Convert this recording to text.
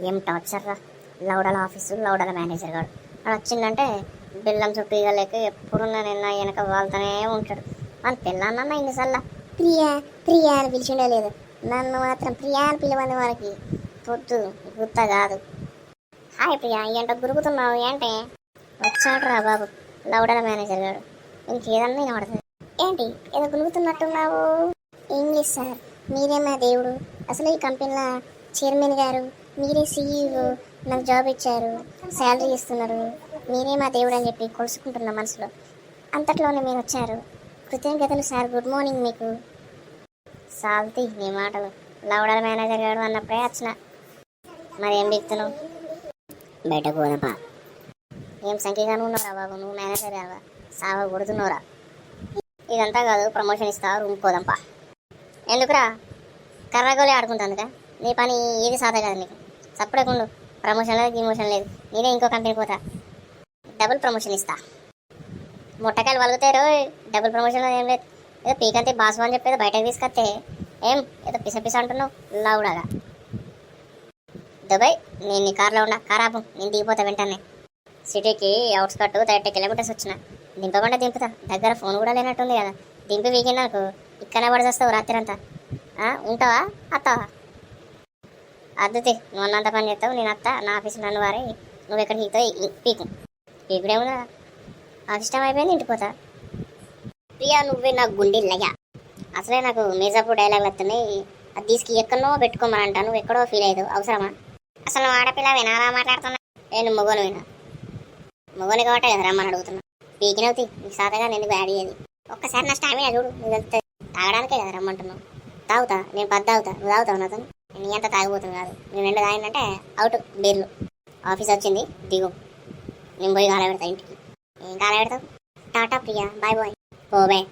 ఏం టార్చర్ రా? లౌడల office లౌడల manager గారు వాడు వచ్చిందంటే బిల్లం చుట్టూ ఇవ్వలేక లేక ఎప్పుడు నేను వెనక వాళ్తూనే ఉంటాడు. మన పిల్లన్న ఇన్నిసార్లు ప్రియా ప్రియా అని పిలిచిండే లేదు. నన్ను మాత్రం ప్రియా అని పిలవని వారికి పొద్దు గుత్త కాదు. హాయ్ ప్రియా ఏంటో గురుకుతున్నావు ఏంటే? వచ్చాడు రా బాబు లౌడల మేనేజర్ గారు ఇంకేదన్నా వినబడుతుంది ఏంటి ఏదో గురుగుతున్నట్టున్నావు? ఇంగ్లీష్ సార్ మీరే మా దేవుడు. అసలు ఈ కంపెనీలో చైర్మన్ గారు మీరే సీఈఓ నాకు జాబ్ ఇచ్చారు శాలరీ ఇస్తున్నారు మీరే మా దేవుడు అని చెప్పి కొలుసుకుంటున్నా మనసులో. అంతట్లోనే మీరు వచ్చారు. కృతజ్ఞతలు సార్ గుడ్ మార్నింగ్ మీకు. సాల్తీ నీ మాటలు. లౌడర్ మేనేజర్ గారు అన్నప్పుడే వచ్చిన మరి ఏం బిక్తున్నావు బయట పోదపా. ఏం సంఖ్యగాను ఉన్నారా బాబు నువ్వు మేనేజర్ కావా? సావ కొడుతున్నావురా. ఇదంతా కాదు ప్రమోషన్ ఇస్తావు రూమ్ పోదంపా. ఎందుకురా? కర్రగోలే ఆడుకుంటుందిగా నీ పని ఏది సాధ కాదు నీకు. సప్పుడేకుండు. ప్రమోషన్ లేదు గిమోషన్ లేదు. నేనే ఇంకో కంపెనీ పోతా. డబుల్ ప్రమోషన్ ఇస్తా. ముట్టకాయలు వలుగుతారు డబుల్ ప్రమోషన్ ఏం లేదు. ఏదో పీకంతే బాసు అని చెప్పేది బయటకు తీసుకొస్తే ఏం? ఏదో పిస పిస అంటున్నావు లౌడగా దుబాయ్ నేను నీ కార్లో ఉన్నా కార్ నేను దిగిపోతా వెంటనే. సిటీకి అవుట్స్కట్ థర్టీ కిలోమీటర్స్ వచ్చిన దింపకుండా దింపుతా. దగ్గర ఫోన్ కూడా లేనట్టుంది కదా. దింపి వీకెండ్ నాకు ఇక్కడనే పడి వస్తావు రాత్రి అంతా ఉంటావా అత్తావా? అద్దుతి నువ్వు అన్నంత పని చేస్తావు నేను అత్త నా ఆఫీస్ నన్ను వారే నువ్వు ఎక్కడ నీతో పీకు. పీకుడేముందా ఆఫీస్ టైం అయిపోయింది ఇంటికి పోతా. ప్రియా నువ్వే నాకు గుండెల్లయ్యా అసలే నాకు మీర్జాపూర్ డైలాగ్ వస్తున్నాయి. అది తీసుకు ఎక్కడో పెట్టుకోమని అంటా నువ్వు ఎక్కడో ఫీల్ అయ్యదు అవసరమా? అసలు నువ్వు ఆడపిల్ల వినాలా మాట్లాడుతున్నా. నేను మొగోని వినా? మొగోని కాబట్టి కదా రమ్మని అడుగుతున్నా. పీకినవుతి నీకు సాతగా ఎందుకు యాడ్ అయ్యేది ఒక్కసారి నా స్టామినా చూడు నువ్వు వెళ్తే తాగడానికే కదా రమ్మంటున్నావు. తాగుతా నేను పద్దు తాగుతా నువ్వు తాగుతావు నాతో నీ అంత తాగిపోతుంది కాదు. నేను రెండు తాగిందంటే అవుట్ బీర్లు. ఆఫీస్ వచ్చింది దిగు. నేను పోయి కాల పెడతా ఇంటికి. ఏం కాల పెడతావు టాటా ప్రియా బాయ్ బాయ్. ఓ బాయ్